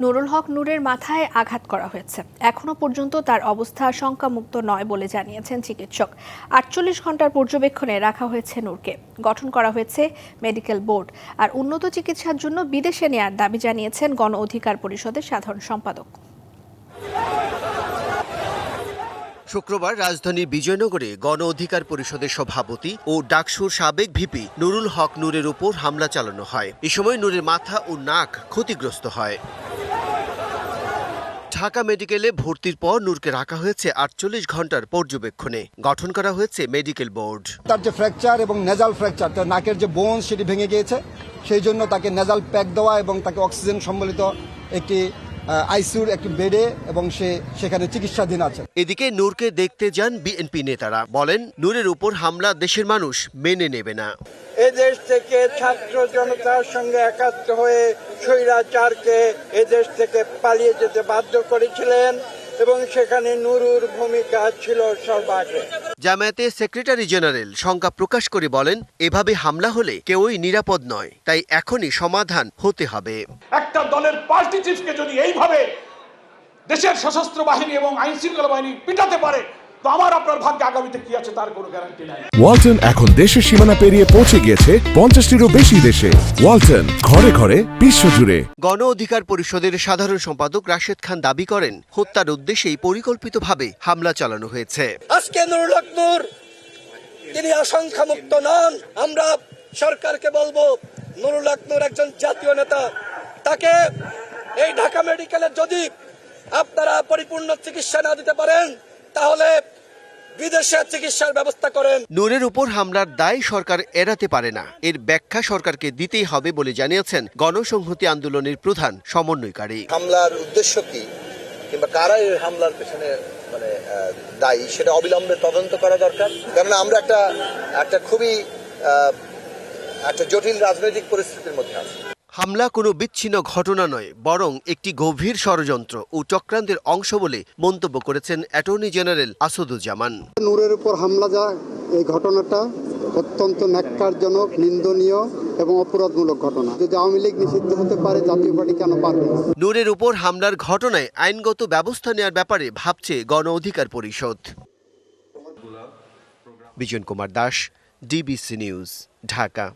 নুরুল হক নূরের মাথায় আঘাত করা হয়েছে। এখনও পর্যন্ত তার অবস্থা শঙ্কামুক্ত নয় বলে জানিয়েছেন চিকিৎসক। আটচল্লিশ ঘণ্টার পর্যবেক্ষণে রাখা হয়েছে নূরকে। গঠন করা হয়েছে মেডিকেল বোর্ড। আর উন্নত চিকিৎসার জন্য বিদেশে নেয়ার দাবি জানিয়েছেন গণ অধিকার পরিষদের সাধারণ সম্পাদক। শুক্রবার রাজধানীর বিজয়নগরে গণ অধিকার পরিষদের সভাপতি ও ডাকসুর সাবেক ভিপি নুরুল হক নূরের উপর হামলা চালানো হয়। এ সময় নূরের মাথা ও নাক ক্ষতিগ্রস্ত হয়। ঢাকা মেডিকেলে ভর্তির পর নূরকে রাখা হয়েছে আটচল্লিশ ঘণ্টার পর্যবেক্ষণে। গঠন করা হয়েছে মেডিকেল বোর্ড। তার যে ফ্র্যাকচার এবং নেজাল ফ্র্যাকচার তার নাকের যে বোন সেটি ভেঙে গিয়েছে, সেই জন্য তাকে নেজাল প্যাক দেওয়া এবং তাকে অক্সিজেন সম্বলিত একটি আইসিউর একটি বেডে এবং সে সেখানে চিকিৎসাধীন আছে। এদিকে নূরকে দেখতে যান বিএনপি নেতারা। বলেন নূরের উপর হামলা দেশের মানুষ মেনে নেবে না। এদেশ থেকে ছাত্র জনতার সঙ্গে একাত্ম হয়ে স্বৈরাচারকে এদেশ থেকে পালিয়ে যেতে বাধ্য করেছিলেন। এবং সেখানে নুরুর ভূমিকা ছিল সর্বাগ্রে। জামায়াতের সেক্রেটারি জেনারেল শঙ্কা প্রকাশ করে বলেন এভাবে হামলা হলে কেউই নিরাপদ নয় তাই এখনই সমাধান হতে হবে। একটা দলের পার্টি চিফকে যদি এইভাবে দেশের সশস্ত্র বাহিনী এবং আইন শৃঙ্খলা বাহিনী পিটাতে পারে তো আমার আপনার ভাগ্যে আগামীতে কি আছে তার কোনো গ্যারান্টি নাই। ওয়ালটন এখন দেশের সীমানা পেরিয়ে পৌঁছে গিয়েছে পঞ্চাশটিরও বেশি দেশে। ওয়ালটন ঘরে ঘরে বিশ্বজুড়ে গণ অধিকার পরিষদের সাধারণ সম্পাদক রাশেদ খান দাবি করেন হত্যার উদ্দেশ্যেই পরিকল্পিতভাবে হামলা চালানো হয়েছে। আজকে নুরুল হক নূর তিনি আশঙ্কামুক্ত নন। আমরা সরকারকে বলব নুরুল হক নূর একজন জাতীয় নেতা। তাকে এই ঢাকা মেডিকেলের যদি আপনারা পরিপূর্ণ চিকিৎসা না দিতে পারেন তাহলে বিদেশে চিকিৎসার ব্যবস্থা করেন। নূরের উপর হামলার দায় সরকার এড়াতে পারে না। এর ব্যাখ্যা সরকারকে দিতেই হবে বলে জানিয়েছেন গণসংহতি আন্দোলনের প্রধান সমন্বয়কারী। হামলার উদ্দেশ্য কি? কিংবা কারা এই হামলার পেছনে মানে দায়ী? সেটা অবিলম্বে তদন্ত করা দরকার। কেননা আমরা একটা একটা খুবই একটা জটিল রাজনৈতিক পরিস্থিতির মধ্যে আছি। হামলা কোনো বিচ্ছিন্ন ঘটনা নয় বরং একটি গভীর ষড়যন্ত্র ও চক্রান্তের অংশ বলে মন্তব্য করেছেন অ্যাটর্নি জেনারেল আসাদুজ্জামান। নূরের উপর হামলা যা এই ঘটনাটা অত্যন্ত ন্যাক্কারজনক নিন্দনীয় এবং অপরাধমূলক ঘটনা। যদি আওয়ামী লীগ নিষিদ্ধ হতে পারে জাতীয় পার্টি কেন পারবে নূরের উপর হামলার ঘটনায় আইনগত ব্যবস্থা নেওয়ার ব্যাপারে ভাবছে গণ অধিকার পরিষদ। Bijon Kumar Das DBC news Dhaka.